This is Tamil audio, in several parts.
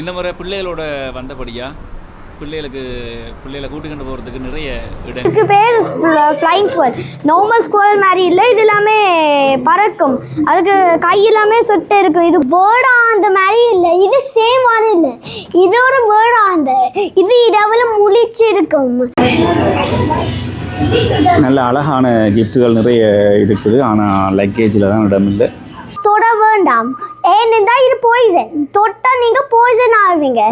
இந்த முறை பிள்ளைகளோட வந்தபடியா பிள்ளைகளுக்கு பிள்ளைகளை கூட்டிக்கொண்டு போகிறதுக்கு நிறைய இடம் இதுக்கு பேர் ஃப்ளைங் ஸ்குவல் நார்மல் ஸ்குவல் மாதிரி இல்லை இது எல்லாமே பறக்கும். அதுக்கு கை எல்லாமே சொட்டு இருக்கும். இது வேர்டா அந்த மாதிரி இல்லை இது சேம் மாதிரி இல்லை. இது ஒரு வேர்டா அந்த இது இடவுல முழிச்சு இருக்கும் நல்ல அழகான கிஃப்ட்டுகள் நிறைய இருக்குது. ஆனால் லக்கேஜில் தான் இடம் இல்லை. வேண்டாம். ஏன்னா இது பாய்சன் தொட்டா நீங்க பாய்சன் ஆவீங்க.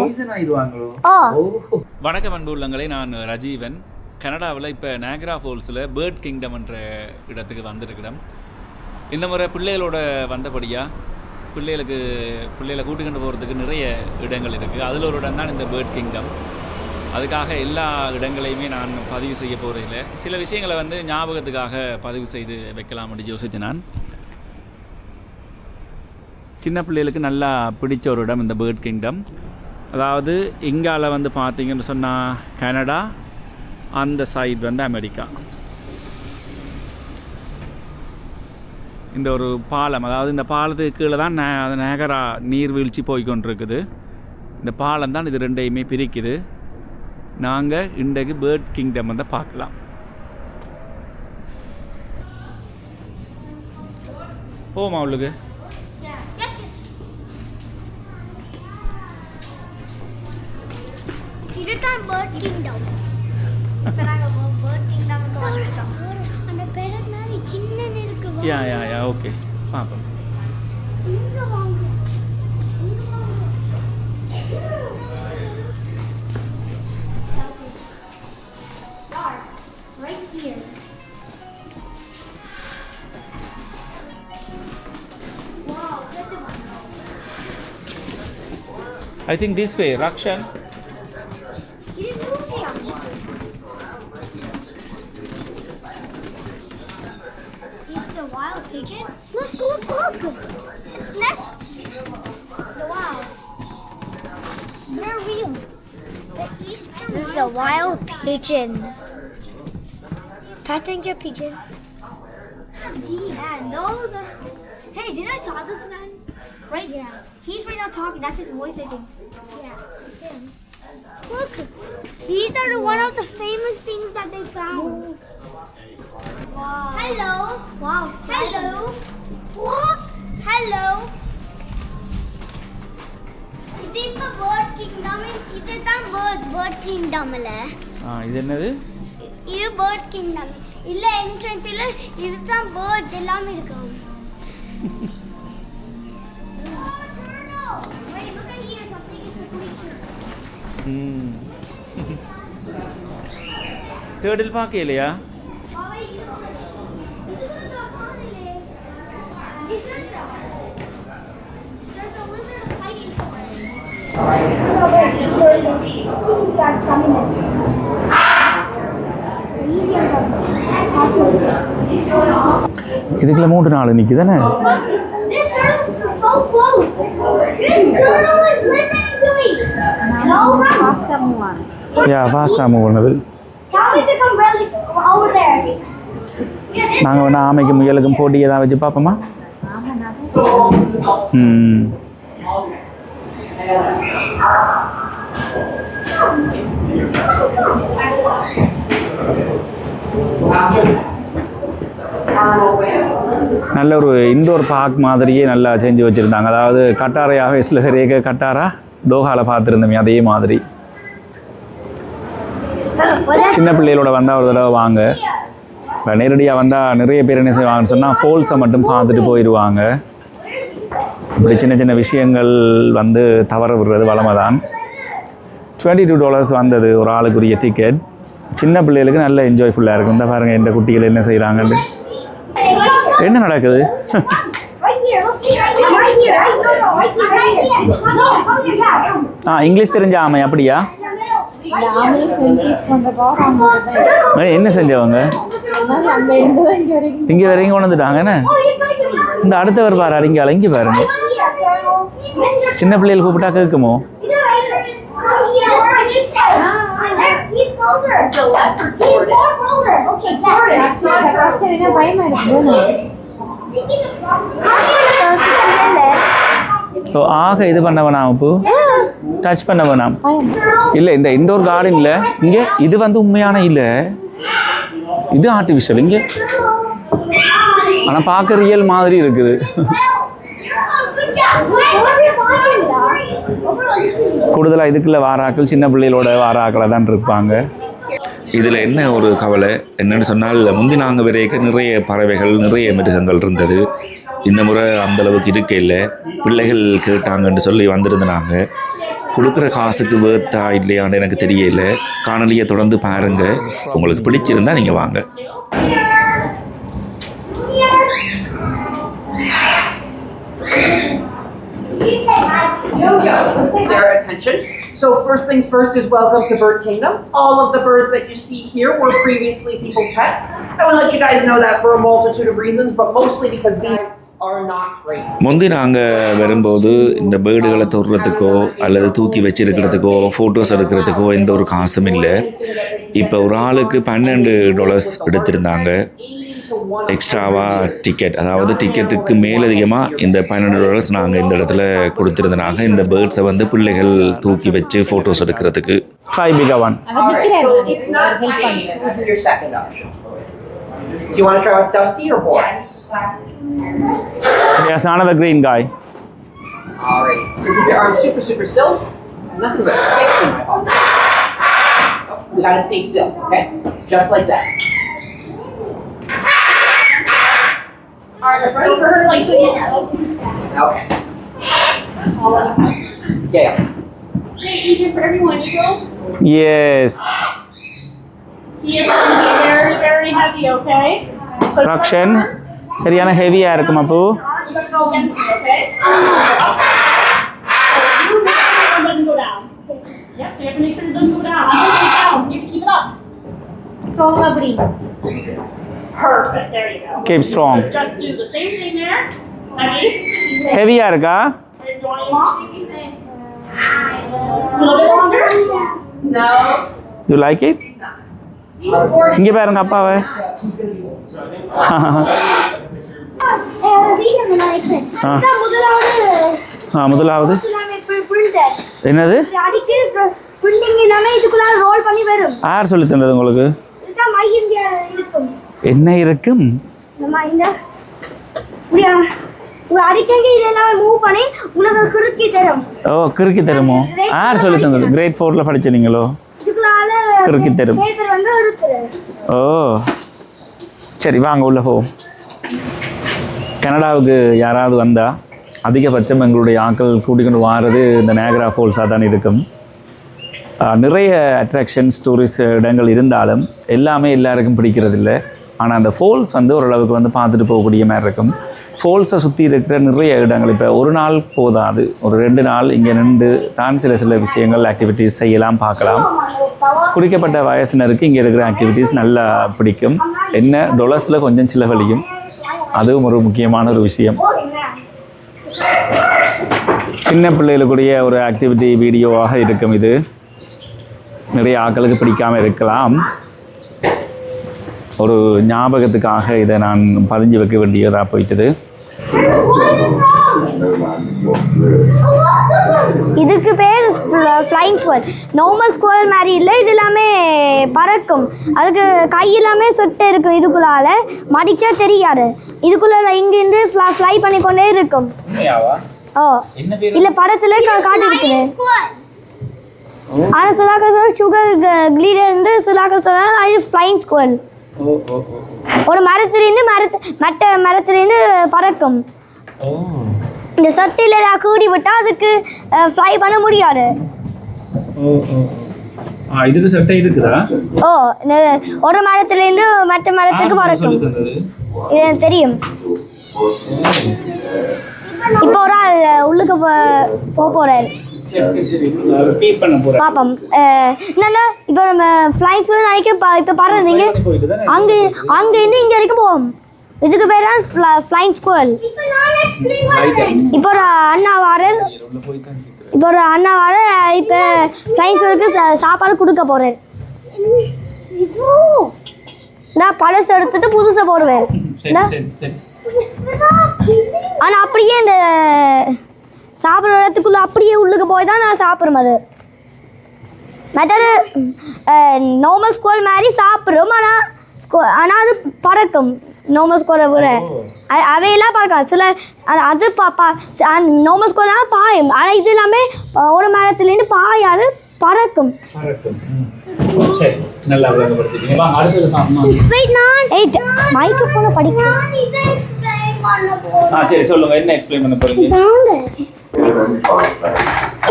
வணக்கம் அன்பு உள்ளங்களே நான் ரஜீவன். கனடாவில் இப்போ நேக்ரா ஃபால்ஸில் பேர்ட் கிங்டம் என்ற இடத்துக்கு வந்திருக்கிறேன். இந்த முறை பிள்ளைகளோட வந்தபடியா பிள்ளைகளுக்கு பிள்ளைகளை கூட்டிக்கொண்டு போகிறதுக்கு நிறைய இடங்கள் இருக்குது அதில் ஒரு இடம் தான் இந்த பேர்ட் கிங்டம் அதுக்காக எல்லா இடங்களையுமே நான் பதிவு செய்ய போகிறதில்ல சில விஷயங்களை வந்து ஞாபகத்துக்காக பதிவு செய்து வைக்கலாம் அப்படின்னு யோசிச்சு நான். சின்ன பிள்ளைகளுக்கு நல்லா பிடிச்ச ஒரு இடம் இந்த பேர்ட் கிங்டம் அதாவது இங்கால வந்து பார்த்தீங்கன்னு சொன்னால் கனடா அந்த சைடு வந்து அமெரிக்கா. இந்த ஒரு பாலம் அதாவது இந்த பாலத்துக்கு கீழே தான் நே நேகரா நீர்வீழ்ச்சி போய்கொண்டிருக்குது. இந்த பாலம் தான் இது ரெண்டையுமே பிரிக்குது. நாங்கள் இன்றைக்கு பேர்ட் கிங்டம் வந்து பார்க்கலாம். போமா அவளுக்கு இதுதான் பேர்ட் கிங்டம் பேர்ட் கிங்டம் அந்த பெரட் மாதிரி சின்ன இருக்கு யா யா யா ஓகே பார்ப்போம் இங்க வாங்க. இங்க வாங்க. Right here. Wow this is I Pigeon. Passenger pigeon. Man, those are. Hey, did I saw this man? Right now. He's right now talking. That's his voice, I think. Yeah, it's him. Look, these are the, one of the famous things that they found. Wow. Hello. Wow. Hello. What? Hello. Is it the bird kingdom? Is it the birds bird kingdom? இது என்னது? இது பேர்ட் கிங்டம் இல்ல என்ட்ரன்ஸ்ல இதுதான் பேர்ட்ஸ் எல்லாமே இருக்கும். Wait, look at here. Something to me. No, run. யா ஃபாஸ்ட்டாக மூவ் பண்ணுது நாங்கள் வேணா ஆமைக்கு முயலுக்கும் போட்டி ஏதாவது வச்சு பார்ப்போமா ம் நல்ல ஒரு இண்டோர் பார்க் மாதிரியே நல்லா செஞ்சு வச்சுருந்தாங்க. அதாவது கட்டாரையாக ஆஃபீஸில் ரேக கட்டாரா டோஹாவில் பார்த்துருந்தோமே அதே மாதிரி. சின்ன பிள்ளைகளோட வந்தால் ஒரு தடவை வாங்க. இப்போ நேரடியாக வந்தால் நிறைய பேர் என்ன செய்வாங்கன்னு சொன்னால் ஃபோல்ஸை மட்டும் பார்த்துட்டு போயிடுவாங்க இப்படி சின்ன சின்ன விஷயங்கள் வந்து தவற விடுறது வளமை தான் டுவெண்ட்டி டூ டாலர்ஸ் வந்தது ஒரு ஆளுக்குரிய டிக்கெட் சின்ன பிள்ளைகளுக்கு நல்ல என்ஜாய்ஃபுல்லாக இருக்கும். இந்த பாருங்கள் இந்த குட்டிகள் என்ன செய்கிறாங்கன்னு என்ன நடக்குது? ஆ இங்கிலீஷ் தெரிஞ்ச ஆமை அப்படியா? என்ன செஞ்சவங்க? இங்க வரைக்கும் இங்கே கொண்டு வந்துட்டாங்க என்ன? இந்த அடுத்தவர் பாரு இங்கே அலங்கி பாருங்க. சின்ன பிள்ளைகள் கூப்பிட்டா கேட்குமோ You know, right here. Come here. Where he's I'm closer. The leopard tortoise. closer. Okay, The tortoise, not a tortoise. சரினா பயமா இருக்கு ஸோ ஆக இது பண்ண வேணாம் இப்போ டச் பண்ண வேணாம் இல்லை இந்த இண்டோர் கார்டனில் இங்கே இது வந்து உண்மையான இல்லை. இது ஆர்டிஃபிஷியல் இங்கே. ஆனால் பார்க்க ரியல் மாதிரி இருக்குது. கூடுதலாக இதுக்குள்ள வாராக்கள் சின்ன பிள்ளைகளோட வாராக்களை தான் இருப்பாங்க. இதில் என்ன ஒரு கவலை? என்னென்னு சொன்னால் முந்தி நாங்கள் வரைக்கும் நிறைய பறவைகள் நிறைய மிருகங்கள் இருந்தது. இந்த முறை அந்த அளவுக்கு இருக்க இல்லை. பிள்ளைகள் கேட்டாங்கன்னு சொல்லி வந்திருந்தாங்க. கொடுக்குற காசுக்கு வேர்த்தா இல்லையான்னு எனக்கு தெரியல. காணொலியை தொடர்ந்து பாருங்கள் உங்களுக்கு பிடிச்சிருந்தா நீங்கள் வாங்க. Their attention. So first things first is welcome to Bird Kingdom. All of the birds that you see here were previously people's pets. I want to let you guys know that for a multitude of reasons, but mostly because these முந்தி நாங்கள் வரும்போது இந்த பேர்டுகளை தொடுறதுக்கோ அல்லது தூக்கி வச்சிருக்கிறதுக்கோ ஃபோட்டோஸ் எடுக்கிறதுக்கோ எந்த ஒரு காசும் இல்லை இப்போ ஒரு ஆளுக்கு பன்னெண்டு டாலர்ஸ் எடுத்திருந்தாங்க எக்ஸ்ட்ராவாக டிக்கெட் அதாவது டிக்கெட்டுக்கு மேலதிகமாக இந்த பன்னெண்டு டாலர்ஸ் நாங்கள் இந்த இடத்துல கொடுத்துருந்தனாங்க இந்த பேர்ட்ஸை வந்து பிள்ளைகள் தூக்கி வச்சு ஃபோட்டோஸ் எடுக்கிறதுக்கு ட்ரை பிகா ஒன் All right, so it's not tiny. This is your second option. Do you want to try with Dusty or Boris? Yes, another green guy. All right. So keep your arms super, super still. Nothing but sticks in my pocket. Oh, we gotta stay still, okay? Just like that. All right, ready for her? Like, okay. Yeah. easier for everyone. You go. Yes. He is going to be very, very heavy, okay? So Rakshan, சரியான ஹெவியாக இருக்கும் அப்போ You're going to go against me, okay? So you make sure it doesn't go down. Yep, so you have to make sure it doesn't go down. I'm going to down. You have to keep it up. ஸ்ட்ராங்கா பிடிங்க Perfect. There you go. Keep strong. Just do the same thing there. Heavy. ஹெவியாக இருக்கா If you want to off. A little bit longer. You like it இங்கே பாருங்க அப்பாவை. முதலாவது. என்னது யார் சொல்லி தந்தது உங்களுக்கு என்ன இருக்கும்? நம்ம இந்த ஓ கிறுக்கி தருமோ? யார் சொல்லி தந்தது. கிரேட் ஃபோரில் படிச்சீங்களோ இதுக்குள்ளால கிறுக்கி தரும். ஓ. சரி வாங்க உள்ள போ கனடாவுக்கு யாராவது வந்தால் அதிகபட்சம் எங்களுடைய ஆட்கள் கூட்டிக்கொண்டு வாரது இந்த நேகரா ஃபால்ஸாக தான் இருக்கும். நிறைய அட்ராக்ஷன்ஸ் டூரிஸ்ட் இடங்கள் இருந்தாலும் எல்லாமே எல்லாருக்கும் பிடிக்கிறதில்ல. ஆனால் அந்த ஃபோல்ஸ் வந்து ஓரளவுக்கு வந்து பார்த்துட்டு போகக்கூடிய மாதிரி இருக்கும். ஃபோல்ஸை சுற்றி இருக்கிற நிறைய இடங்கள் இப்போ ஒரு நாள் போதாது. ஒரு ரெண்டு நாள் இங்கே நின்று தான் சில சில விஷயங்கள் ஆக்டிவிட்டீஸ் செய்யலாம் பார்க்கலாம். குறிக்கப்பட்ட வயசினருக்கு இங்கே இருக்கிற ஆக்டிவிட்டீஸ் நல்லா பிடிக்கும். என்ன? டொலர்ஸில் கொஞ்சம் சிலவழியும். அதுவும் ஒரு முக்கியமான ஒரு விஷயம். சின்ன பிள்ளைகளுக்குடைய ஒரு ஆக்டிவிட்டி வீடியோவாக இருக்கும் இது. நிறைய ஆட்களுக்கு பிடிக்காமல் இருக்கலாம். ஒரு ஞாபகத்துக்காக இதை நான் பதிஞ்சு வைக்க வேண்டியதாக போயிட்டது இதுக்கு பேர் ஃப்ளைங் ஸ்குவல் நார்மல் ஸ்குவல் மாதிரி இல்லை இது எல்லாமே பறக்கும் அதுக்கு கை எல்லாமே சொட்டு இருக்கும் இதுக்குள்ளால மடிச்சா தெரியாது இதுக்குள்ள இங்கேருந்து ஃப்ளை பண்ணிக்கொண்டே இருக்கும் ஓ இல்லை படத்தில் காட்டு இருக்குது ஆனால் சொல்ல சுகர் கிளீடர் இருந்து சுலாக்கா சொல்ல இது ஃப்ளைங் ஸ்குவல் ஒரு மரத்துலேருந்து மரத்து மற்ற மரத்துலேருந்து பறக்கும். இந்த சட்டில கூடி விட்டா அதுக்கு ஃப்ளை பண்ண முடியாது. இதுக்கு சட்டை இருக்குதா? ஓ இந்த ஒரு மரத்துலேருந்து மற்ற மரத்துக்கு பறக்கும். இது தெரியும். இப்போ ஒரு ஆள் உள்ளுக்கு போ- போக போறாரு. அஹ், என்னன்னா இப்போ நம்ம நினைக்க ப- இப்போ பறந்தீங்க அங்கே அங்கேருந்து இங்கே வரைக்கும் போவோம். இதுக்கு பேர் தான் ஃப்ளைங் ஸ்கூல் இப்போ ஒரு அண்ணா வாரர் இப்போ ஒரு அண்ணா வார இப்போ ஃப்ளைங் ஸ்கூலுக்கு சாப்பாடு கொடுக்க போறாரு நான் பழசு எடுத்துட்டு புதுசை போடுவேன். சரி சரி சரி. ஆனால் அப்படியே இந்த சாப்பிட்ற இடத்துக்குள்ள அப்படியே உள்ளுக்கு போய் தான் நான் சாப்பிட்றோம் அது. மற்றது நார்மல் ஸ்கூல் மாதிரி சாப்பிட்றோம் ஆனால் ஸ்கூ ஆனால் அது பறக்கும். நார்மல் ஸ்கூலை விட அவையெல்லாம் பறக்காது. சில அது- பா நார்மல் ஸ்கூல்லாம் பாயும். ஆனால் இது எல்லாமே ஒரு மரத்துலேருந்து பாயாது பறக்கும். சரி. நல்லா விளங்கப்படுத்திட்டீங்க வாங்க அடுத்தது அம்மா. வெயிட் நான் எயிட் மைக்ரோஃபோனை படிக்கிறேன். ஆ சரி சொல்லுங்க. என்ன எக்ஸ்பிளைன் பண்ண போறீங்க?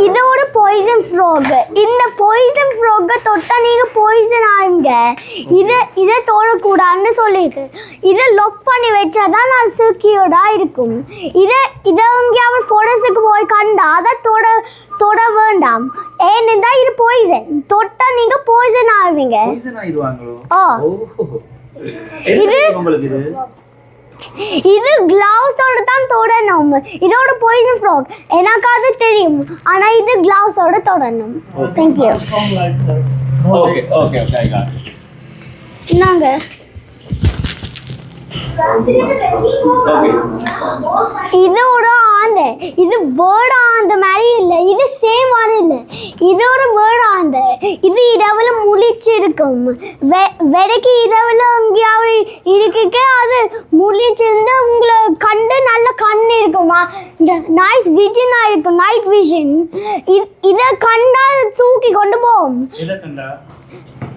இது ஒரு பாய்சன் ஃப்ராக் இந்த பாய்சன் ஃப்ராக்கை தொட்டா நீங்க பாய்சன் ஆகுங்க. இதை இதை தொடக்கூடாதுன்னு சொல்லியிருக்கு. இதை லாக் பண்ணி வச்சாதான் நான் செக்யூர்டா இருக்கும். இதை இதை எங்கேயாவது ஃபாரஸ்ட்டுக்கு போய் கண்டா அதை தொட தொட வேண்டாம். ஏன்னு இது பாய்சன் தொட்டா நீங்க பாய்சன் ஆகுவீங்க. ஓஹோ. இது உங்களுக்கு இது கிளவுஸோட தான் தொடணும். இதோட பாய்சன் ஃப்ராக் எனக்கு அது தெரியும். ஆனா இது கிளவுஸோட தொடணும். Thank you okay okay okay I got okay இது ஒரு ஆந்த இது வேர்டு ஆந்த மாதிரி இல்லை. இது சேம் ஆன இல்லை. இது ஒரு வேர்டு ஆந்த இது இரவில் முழிச்சிருக்கும். வெ வெடைக்கு இரவில் எங்கேயாவது இருக்க அது முழிச்சிருந்து உங்களை கண்டு நல்ல கண் இருக்குமா. நைட் விஷனாக இருக்கும். நைட் விஷன் இதை கண்டா தூக்கி கொண்டு போகும்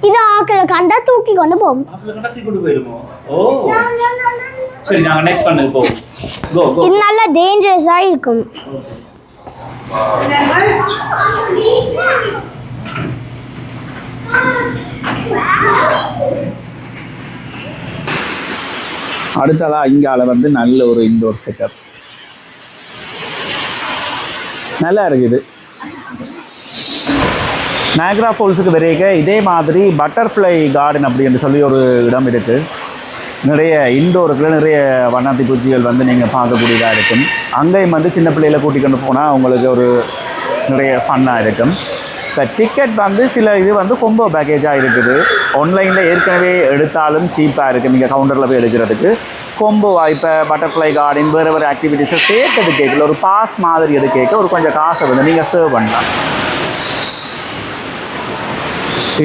இத ஆக்கிற கண்டா தூக்கி கொண்டு போகும் கடத்தி கொண்டு போயிருமோ ஓ சரி நாங்க நெக்ஸ்ட் பண்ணது போவோம் கோ கோ இது நல்ல டேஞ்சரஸாக இருக்கும் அடுத்ததா இங்கால வந்து நல்ல ஒரு இன்டோர் செட்டப் நல்லா இருக்குது நாக்ரா ஃபால்ஸுக்கு விரைக இதே மாதிரி பட்டர்ஃப்ளை கார்டன் அப்படின்னு சொல்லி ஒரு இடம் இருக்குது நிறைய இன்டோருக்குள்ள நிறைய வண்ணாத்தி பூச்சிகள் வந்து நீங்கள் பார்க்கக்கூடியதாக இருக்கும். அங்கேயும் வந்து சின்ன பிள்ளைகளை கூட்டிக்கொண்டு போனால் உங்களுக்கு ஒரு நிறைய ஃபன்னாக இருக்கும். இப்போ டிக்கெட் வந்து சில இது வந்து கொம்போ பேக்கேஜாக இருக்குது. ஆன்லைனில் ஏற்கனவே எடுத்தாலும் சீப்பாக இருக்குது நீங்கள் கவுண்டரில் போய் எடுக்கிறதுக்கு. கொம்போ இப்போ பட்டர்ஃப்ளை கார்டன் வேறு வேறு ஆக்டிவிட்டீஸை சேர்த்து எடுக்க ஒரு பாஸ் மாதிரி எடுக்க ஒரு கொஞ்சம் காசை வந்து நீங்கள் சேவ் பண்ணலாம்.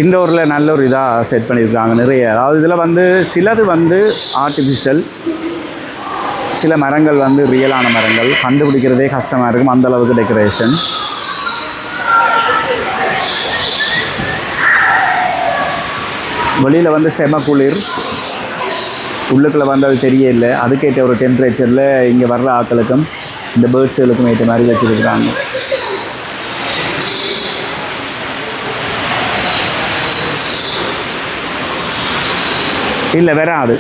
இண்டோரில் நல்ல ஒரு இதாக செட் பண்ணியிருக்காங்க நிறைய. அதாவது இதில் வந்து சிலது வந்து ஆர்டிஃபிஷியல் சில மரங்கள் வந்து ரியலான மரங்கள். கண்டுபிடிக்கிறதே கஷ்டமாக இருக்கும் அந்த அளவுக்கு டெக்கரேஷன் வெளியில் வந்து செம குளிர். உள்ளுக்குள்ளே வந்து அது தெரியல அதுக்கேற்ற ஒரு டெம்பரேச்சரில் இங்கே வர்ற ஆட்களுக்கும் இந்த பேர்ட்ஸுகளுக்கும் ஏற்ற மாதிரி வச்சுருக்குறாங்க. இல்லை வராது.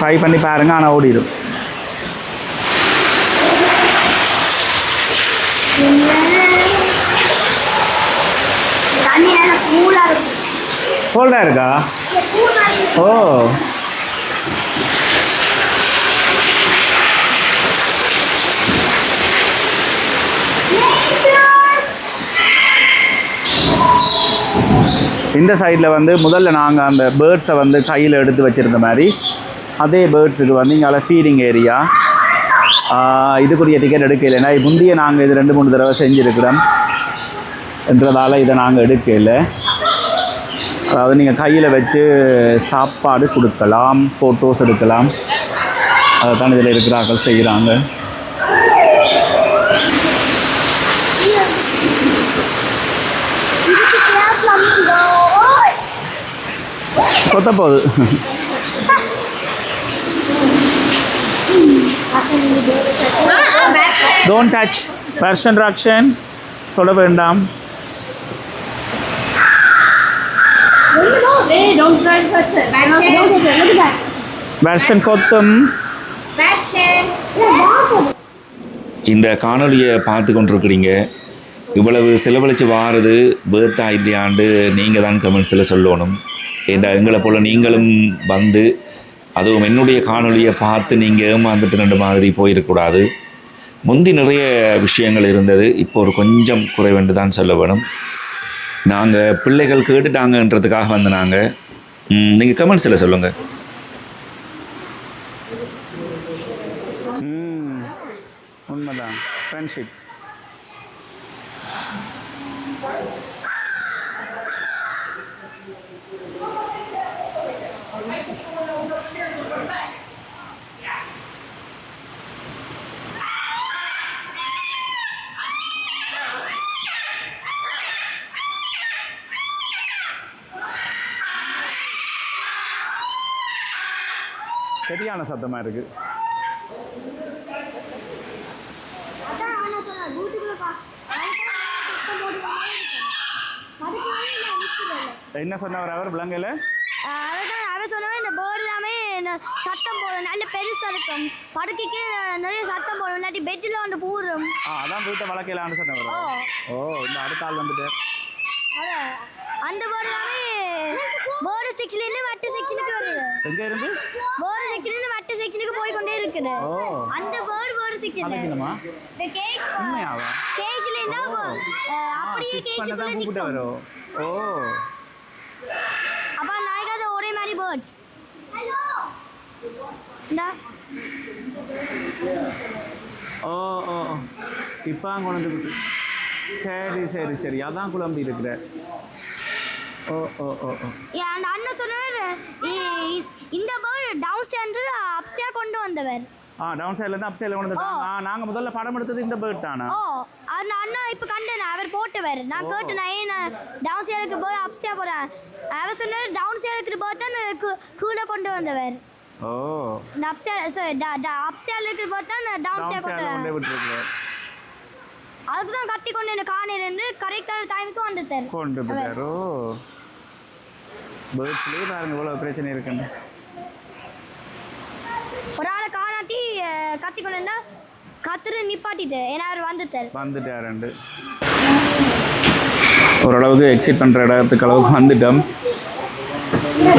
ட்ரை பண்ணி பாருங்க ஆனால் ஓடிடும் கோல்டாக இருக்கா. ஓ. இந்த சைடில் வந்து முதல்ல நாங்கள் அந்த பேர்ட்ஸை வந்து கையில் எடுத்து வச்சுருந்த மாதிரி அதே பேர்ட்ஸுக்கு வந்து இங்கே ஃபீடிங் ஏரியா இதுக்குரிய டிக்கெட் எடுக்கலைன்னா முந்தைய நாங்கள் இது ரெண்டு மூணு தடவை செஞ்சுருக்கிறோம் என்றதால் இதை நாங்கள் எடுக்கல. அதாவது நீங்கள் கையில் வச்சு சாப்பாடு கொடுக்கலாம் ஃபோட்டோஸ் எடுக்கலாம். அதை தான் இதில் இருக்கிறார்கள் செய்கிறாங்க. கொத்த போகுது. டோன்ட் டச் வெர்ஷன் ராக்ஷன் தொட வேண்டாம். வெர்ஷன் கொத்தும். இந்த காணொலியை பார்த்து கொண்டிருக்கிறீங்க. இவ்வளவு செலவழித்து வாரது வேர்த்தா இல்லையாண்டு நீங்கள் தான் கமெண்ட்ஸில் சொல்லணும். ஏண்டா எங்களை போல் நீங்களும் வந்து அதுவும் என்னுடைய காணொலியை பார்த்து நீங்கள் ஏமாந்துட்டு ரெண்டு மாதிரி போயிடக்கூடாது முந்தி நிறைய விஷயங்கள் இருந்தது. இப்போ ஒரு கொஞ்சம் குறைவென்று தான் சொல்ல வேணும். நாங்கள் பிள்ளைகள் கேட்டுட்டாங்கன்றதுக்காக வந்து நாங்கள் நீங்கள் கமெண்ட்ஸில் சொல்லுங்கள் ஃப்ரெண்ட்ஷிப் சரியான சத்தமாக இருக்குது அதான் பா சத்தம் போடுவாங்க அதுக்கு வந்து நான் நிற்கிறேன் என்ன சொன்னவர் அவர் விலங்கல? அவன் சொன்னவன் இந்த போர்டு எல்லாமே சத்தம் போடும் நல்ல பெருசாக இருக்கும். படுக்கைக்கு நிறைய சத்தம் போடும் இல்லாட்டி பெட்டில் வந்து பூரும் ஆ அதான் வீட்டை வளர்க்கலான்னு சொன்னவர் ஓ. இந்த அடுத்த ஆள் வந்துட்டு. அதான் அந்த போர்டு எல்லாமே போர்டு செக்ஷன்லேருந்து வட்டு செக்ஷனுக்கு வருது. எங்கே இருந்து? போர்டு செக்ஷன்லேருந்து வட்டு செக்ஷனுக்கு போய் கொண்டே இருக்குது. அந்த போர்டு போர்டு செக்ஷன் இந்த அப்படியே கூப்பிட்டு வரும் ஓ அப்போ நாளைக்கு அது ஒரே மாதிரி பேர்ட்ஸ் ஓ ஓ ஓ. இப்போ கொண்டு வந்து சரி சரி சரி. அதான் குழம்பு இருக்கிற. ஓ ஓ ஓ ஓ என் அந்த அண்ணன் இ- இந்த பேர்டு டவுன் ஸ்டாண்டர்ட் அப்ஸ்டியா கொண்டு வந்தவர். ஆ டவுன் சைட்லேருந்து அப் சைடில் கொண்டு ஆ நாங்கள் முதல்ல படம் எடுத்தது இந்த பேர்ட் தானா? ஓ அந்த அண்ணா இப்போ கண்டேன் அவர் போட்டவர் நான் கேட்டேன் ஏன் டவுன் ஸ்டேருக்கு பேர்டு அப்ஸ்டியா போகிறேன் அவர் சொன்னார் டவுன் ஸ்டேருக்கு பேர்ட் தான் கீ- கீழே கொண்டு வந்தவர். ஓ. இந்த அப்ஸ்டியா சாரி அப்ஸ்டியா இருக்கிற பேர்ட் தான் டவுன் டவுன் ஸ்டேர் கொண்டு சைடில் விட்டுருக்கு அதுக்கு தான் கத்தி கொண்டு என்ன காணையிலேருந்து கரெக்டான டைமுக்கு வந்துட்டார். கொண்டு ஓ. பேர்ட்ஸ்லேயே பாருங்க இவ்வளோ பிரச்சனை இருக்குன்னு ஒரு ஆளை காணாட்டி கத்திக்கணும்னா கத்துரு நிப்பாட்டிட்டு. ஏன்னா அவர் வந்துட்டார். வந்துட்டாருண்டு ஓரளவுக்கு எக்ஸிட் பண்ணுற இடத்துக்கு அளவுக்கு வந்துட்டோம்.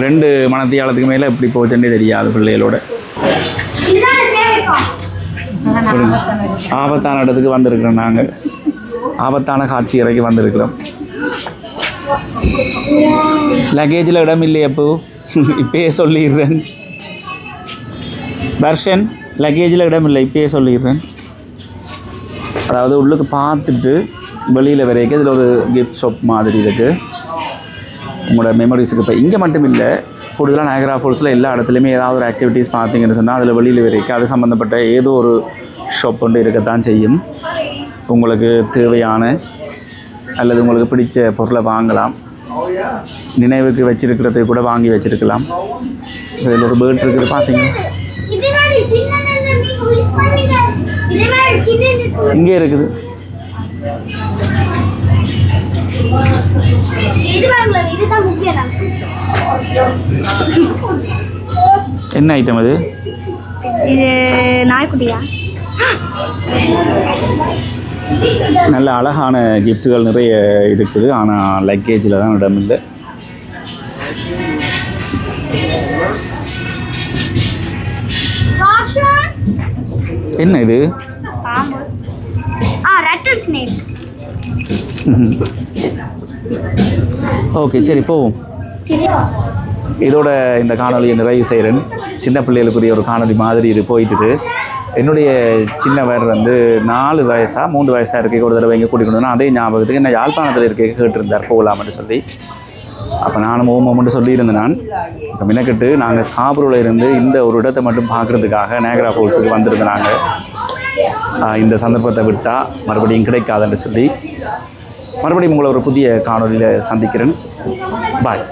ரெண்டு மனத்தியாலத்துக்கு மேலே எப்படி போச்சுன்னே தெரியாது பிள்ளைகளோட. ஆபத்தான இடத்துக்கு வந்திருக்கிறோம் நாங்கள் ஆபத்தான காட்சி இறக்கி வந்திருக்கிறோம். லக்கேஜில் இடம் இல்லையப்போ இப்பயே சொல்லிடுறேன். தர்ஷன் லக்கேஜில் இடம் இல்லை இப்பயே சொல்லிடுறேன். அதாவது உள்ளுக்கு பார்த்துட்டு வெளியில் வரைக்கும் இதில் ஒரு கிஃப்ட் ஷாப் மாதிரி இருக்குது உங்களோட மெமரிஸுக்கு இப்போ இங்கே மட்டும் இல்லை கூடுதலாக நயகரா ஃபால்ஸில் எல்லா இடத்துலையுமே ஏதாவது ஒரு ஆக்டிவிட்டீஸ் பார்த்தீங்கன்னு சொன்னால் அதில் வெளியில் வரைக்கும் அது சம்மந்தப்பட்ட ஏதோ ஒரு ஷாப் ஒன்று இருக்கத்தான் செய்யும். உங்களுக்கு தேவையான அல்லது உங்களுக்கு பிடிச்ச பொருளை வாங்கலாம். நினைவுக்கு வச்சிருக்கிறதை கூட வாங்கி வச்சிருக்கலாம். இதில் ஒரு பேர்ட் இருக்குது பார்த்தீங்கன்னா இங்கே இருக்குது. இது வாங்கல இதுதான் முக்கியம் என்ன ஐட்டம் அது? இது நாய்க்குட்டியா? நல்ல அழகான கிஃப்ட்டுகள் நிறைய இருக்குது. ஆனால் லக்கேஜில் தான் இடம் என்ன இது? பாம்பு. ஆ ரெட்டல் ஸ்னேக் ஓகே சரி போவோம். இதோட இந்த காணொலியை நிறைவு செய்கிறேன். சின்ன பிள்ளைகளுக்குரிய ஒரு காணொலி மாதிரி இது போயிட்டுது. என்னுடைய சின்னவர் வந்து நாலு வயசா மூன்று வயசாக இருக்க. ஒரு தடவை இங்கே கூட்டிக் கொண்டு வந்தா, அதே ஞாபகத்துக்கு என்ன யாழ்ப்பாணத்தில் இருக்க கேட்டிருந்தார் போகலாம்னு சொல்லி. அப்போ நானும் ஓமோம்னு சொல்லியிருந்தேன் நான். இப்போ மினக்கட்டு நாங்கள் ஸ்காபுரில் இருந்து இந்த ஒரு இடத்தை மட்டும் பார்க்குறதுக்காக நேகரா ஃபால்ஸுக்கு வந்திருந்தாங்க இந்த சந்தர்ப்பத்தை விட்டால் மறுபடியும் கிடைக்காதுன்னு சொல்லி மறுபடியும் உங்களை ஒரு புதிய காணொலியில் சந்திக்கிறேன். பாய்